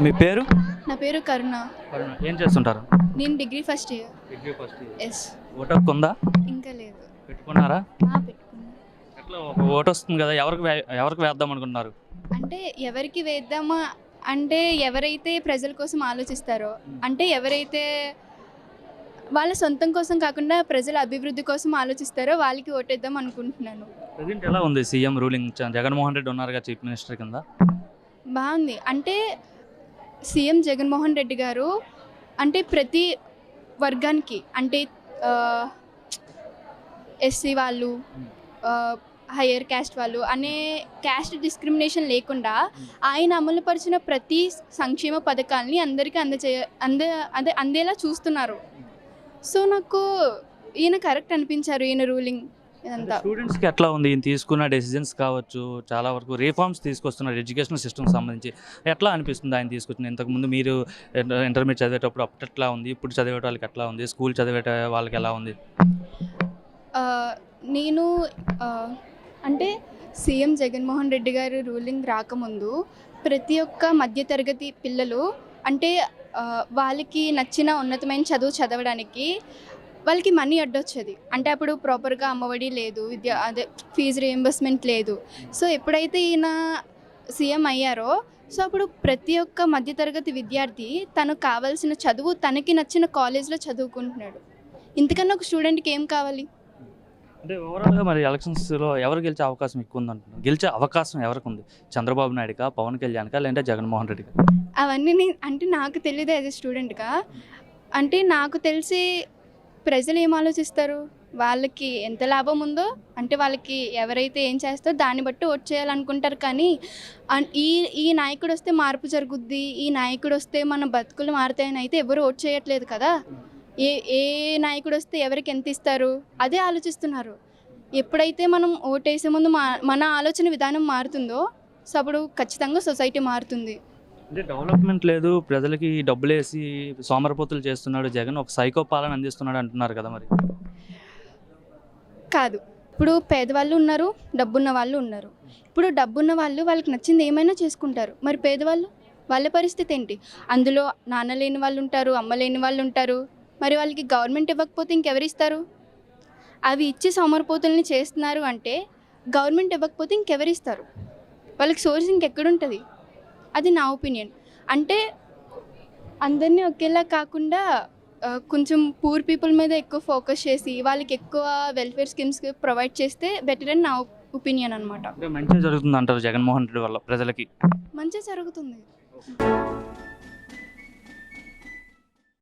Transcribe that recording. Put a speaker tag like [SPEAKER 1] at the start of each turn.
[SPEAKER 1] మీ పేరు?
[SPEAKER 2] నా పేరు కరుణ.
[SPEAKER 1] ఏం చేస్తుంటారు?
[SPEAKER 2] నేను degree first year.
[SPEAKER 1] Degree first
[SPEAKER 2] yes
[SPEAKER 1] vote హక్కు ఉందా
[SPEAKER 2] ఇంకా లేదు.
[SPEAKER 1] పెట్టుకున్నారా?
[SPEAKER 2] పెట్టుకున్నా.
[SPEAKER 1] ఎట్లా ఒక ఓటు వస్తుంది కదా ఎవరికి వే- ఎవరికి వేద్దాం అనుకుంటున్నారు?
[SPEAKER 2] అంటే ఎవరికి వేద్దామా అంటే ఎవరైతే ప్రజల కోసం ఆలోచిస్తారో అంటే ఎవరైతే వాళ్ళ సొంతం కోసం కాకుండా ప్రజల అభివృద్ధి కోసం ఆలోచిస్తారో వాళ్ళకి ఓటేద్దాం అనుకుంటున్నాను.
[SPEAKER 1] ప్రజెంట్ ఎలా ఉంది సీఎం రూలింగ్? జగన్మోహన్ రెడ్డి ఉన్నారుగా చీఫ్ మినిస్టర్ కింద.
[SPEAKER 2] బాగుంది. అంటే సీఎం జగన్మోహన్ రెడ్డి గారు అంటే ప్రతి వర్గానికి అంటే ఎస్సీ వాళ్ళు హయ్యర్ క్యాస్ట్ వాళ్ళు అనే క్యాస్ట్ డిస్క్రిమినేషన్ లేకుండా ఆయన అమలుపరిచిన ప్రతి సంక్షేమ పథకాల్ని అందరికీ అందచే అంద అదే అందేలా చూస్తున్నారు. సో నాకు ఈయన కరెక్ట్ అనిపించారు ఈయన రూలింగ్. ఇదంతా.
[SPEAKER 1] స్టూడెంట్స్కి ఎట్లా ఉంది? ఈయన తీసుకున్న డెసిజన్స్ కావచ్చు చాలా వరకు రిఫార్మ్స్ తీసుకొస్తున్నారు ఎడ్యుకేషన్ సిస్టమ్ సంబంధించి ఎట్లా అనిపిస్తుంది ఆయన తీసుకొచ్చిన? ఇంతకుముందు మీరు ఇంటర్- ఇంటర్మీడియట్ చదివేటప్పుడు అప్పుడు ఎట్లా ఉంది? ఇప్పుడు చదివే వాళ్ళకి ఎట్లా ఉంది? స్కూల్ చదివే వాళ్ళకి ఎలా ఉంది?
[SPEAKER 2] నేను అంటే సీఎం జగన్మోహన్ రెడ్డి గారు రూలింగ్ రాకముందు ప్రతి ఒక్క మధ్యతరగతి పిల్లలు అంటే వాళ్ళకి నచ్చిన ఉన్నతమైన చదువు చదవడానికి వాళ్ళకి మనీ అడ్డొచ్చేది. అంటే అప్పుడు ప్రాపర్గా అమ్మఒడి లేదు విద్య అదే ఫీజు రియంబర్స్మెంట్ లేదు. సో ఎప్పుడైతే ఈయన సీఎం అయ్యారో సో అప్పుడు ప్రతి ఒక్క మధ్యతరగతి విద్యార్థి తనకు కావాల్సిన చదువు తనకి నచ్చిన కాలేజ్లో చదువుకుంటున్నాడు. ఇంతకన్నా ఒక స్టూడెంట్కి ఏం కావాలి?
[SPEAKER 1] అంటే ఓవరాల్గా మరి ఎలక్షన్స్లో ఎవరు గెలిచే అవకాశం ఎక్కువ ఉంది అంటున్నారు గెలిచే అవకాశం ఎవరికి ఉంది చంద్రబాబు నాయుడుకా పవన్ కళ్యాణ్కా లేదంటే జగన్మోహన్ రెడ్డికా?
[SPEAKER 2] అవన్నీ అంటే నాకు తెలియదు యాజ్ ఎ స్టూడెంట్గా అంటే నాకు తెలిసి ప్రజలు ఏం ఆలోచిస్తారు? వాళ్ళకి ఎంత లాభం ఉందో అంటే వాళ్ళకి ఎవరైతే ఏం చేస్తారో దాన్ని బట్టి ఓట్ చేయాలనుకుంటారు కానీ ఈ ఈ నాయకుడు వస్తే మార్పు జరుగుద్ది ఈ నాయకుడు వస్తే మన బతుకులు మారుతాయని అయితే ఎవరు ఓట్ చేయట్లేదు కదా. ఏ ఏ నాయకుడు వస్తే ఎవరికి ఎంత ఇస్తారు? అదే ఆలోచిస్తున్నారు. ఎప్పుడైతే మనం ఓటేసే ముందు మా మన ఆలోచన విధానం మారుతుందో సో అప్పుడు ఖచ్చితంగా సొసైటీ మారుతుంది.
[SPEAKER 1] అంటే డెవలప్మెంట్ లేదు ప్రజలకి డబ్బులు వేసి సోమరపోతులు చేస్తున్నాడు జగన్ ఒక సైకో పాలన అందిస్తున్నాడు అంటున్నారు కదా మరి.
[SPEAKER 2] కాదు. ఇప్పుడు పేదవాళ్ళు ఉన్నారు డబ్బున్న వాళ్ళు ఉన్నారు. ఇప్పుడు డబ్బున్న వాళ్ళు వాళ్ళకి నచ్చింది ఏమైనా చేసుకుంటారు. మరి పేదవాళ్ళు వాళ్ళ పరిస్థితి ఏంటి? అందులో నాన్న లేని వాళ్ళు ఉంటారు అమ్మ లేని వాళ్ళు ఉంటారు. మరి వాళ్ళకి గవర్నమెంట్ ఇవ్వకపోతే ఇంకెవరిస్తారు అవి ఇచ్చి సోమరపోతుల్ని చేస్తున్నారు అంటే గవర్నమెంట్ ఇవ్వకపోతే ఇంకెవరిస్తారు వాళ్ళకి సోర్స్ ఇంకెక్కడుంటుంది అది నా ఒపీనియన్. అంటే అందరినీ ఒకేలా కాకుండా కొంచెం పూర్ పీపుల్ మీద ఎక్కువ ఫోకస్ చేసి వాళ్ళకి ఎక్కువ వెల్ఫేర్ స్కీమ్స్ ప్రొవైడ్ చేస్తే బెటర్ అని నా ఒపీనియన్ అనమాట
[SPEAKER 1] మంచిగా జరుగుతుంది అంటారు జగన్మోహన్ రెడ్డి వల్ల ప్రజలకి?
[SPEAKER 2] మంచిగా జరుగుతుంది.